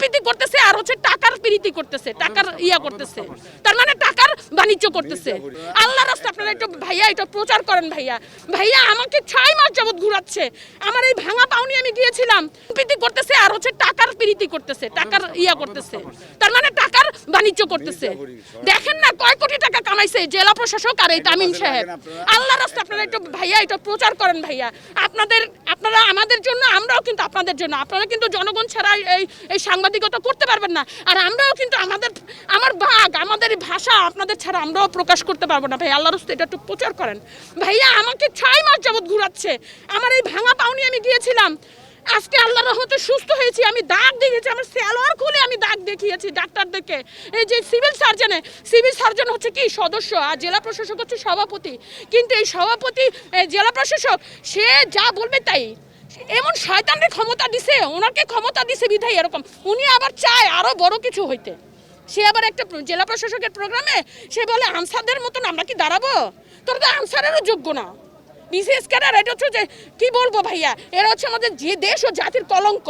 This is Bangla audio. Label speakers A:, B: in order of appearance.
A: প্রীতি করতেছে আর হচ্ছে টাকার প্রীতি করতেছে, টাকার ইয়া করতেছে। তার মানে টাকার বাণিজ্য করতেছে। আল্লাহ রাস্তা আপনারা একটু ভাইয়া এটা প্রচার করেন ভাইয়া। ভাইয়া আমাকে ছয় মাস যাবত ঘুরাচ্ছে। আমার এই ভাঙা পাউনি আমি গিয়েছিলাম। প্রীতি করতেছে আর হচ্ছে টাকার প্রীতি করতেছে, টাকার ইয়া করতেছে। তার মানে টাকার বাণিজ্য করতেছে। দেখেন না কয় কোটি টাকা কামাইছে জেলা প্রশাসক আর এই তামিম সাহেব। আল্লাহ রাস্তা আপনারা একটু ভাইয়া এটা প্রচার করেন ভাইয়া। আপনাদের, আপনারা আমাদের জন্য, আমরাও কিন্তু আপনাদের জন্য। আপনারা কিন্তু জনগণ ছাড়া এই এই সাংবাদিকতা করতে পারবেন না। আর আমরাও কিন্তু আমাদের, আমার ভাগ, আমাদের ভাষা আপনাদের ছাড়া আমরাও প্রকাশ করতে পারব না। ভাই আল্লাহ রাস্তা এটা একটু প্রচার করেন। ভাইয়া, আমাকে ছয় মাস যাবত ঘুরাচ্ছে। আমার এই ভাঙা পাউনি আমি গিয়েছিলাম। আজকে আল্লাহ রহমতে সুস্থ হয়েছি, আমি দাগ দেখিয়েছি, আমার সালোয়ার খুলে আমি দাগ দেখিয়েছি ডাক্তারদেরকে। এই যে সিভিল সার্জনে, সিভিল সার্জন হচ্ছে কি, সদস্য আর জেলা প্রশাসক হচ্ছে সভাপতি। কিন্তু এই সভাপতি জেলা প্রশাসক, সে যা বলবে তাই। এমন শয়তানের ক্ষমতা দিছে, ওনাকে ক্ষমতা দিছে বিধায় এরকম। উনি আবার চায় আরও বড় কিছু হইতে। সে আবার একটা জেলা প্রশাসকের প্রোগ্রামে সে বলে, আনসারদের মতন আমরা কি দাঁড়াবো? তোর তো আনসারেরও যোগ্য না। বিশেষ ক্যাডার এটা হচ্ছে যে, কি বলব ভাইয়া? এরা হচ্ছে আমাদের যে দেশ ও জাতির কলঙ্ক।